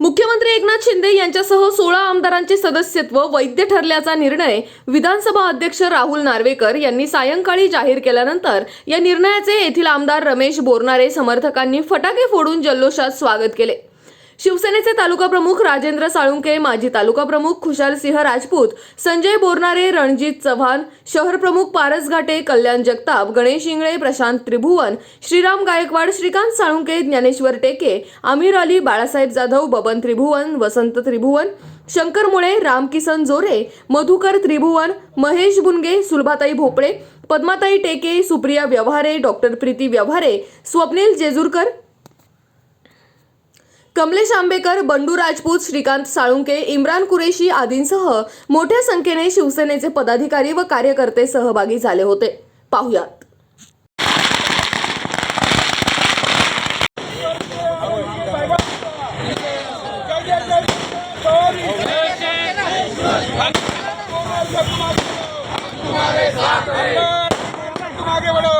मुख्यमंत्री एकनाथ शिंदे यांच्यासह सोळा आमदारांचे सदस्यत्व वैध ठरल्याचा निर्णय विधानसभा अध्यक्ष राहुल नार्वेकर यांनी सायंकाळी जाहीर केल्यानंतर या निर्णयाचे येथील आमदार रमेश बोरनारे समर्थकांनी फटाके फोडून जल्लोषात स्वागत केले. शिवसेनेचे तालुका प्रमुख राजेंद्र साळुंके माजी तालुका प्रमुख खुशाल सिंह राजपूत संजय बोरनारे रणजित चव्हाण शहर प्रमुख पारस घाटे कल्याण जगताप गणेश इंगळे प्रशांत त्रिभुवन श्रीराम गायकवाड श्रीकांत साळुंके ज्ञानेश्वर टेके आमिर अली बाळासाहेब जाधव बबन त्रिभुवन वसंत त्रिभुवन शंकर मुळे रामकिसन जोरे मधुकर त्रिभुवन महेश बुनगे सुलभाताई भोपळे पद्माताई टेके सुप्रिया व्यवहारे डॉक्टर प्रीती व्यवहारे स्वप्नील जेजूरकर कमलेश आंबेकर बंडू राजपूत श्रीकांत साळुंके इम्रान कुरेशी आदींसह मोठ्या संख्येने शिवसेनेचे पदाधिकारी व कार्यकर्ते सहभागी झाले होते पाहुयात आगे बढ़ो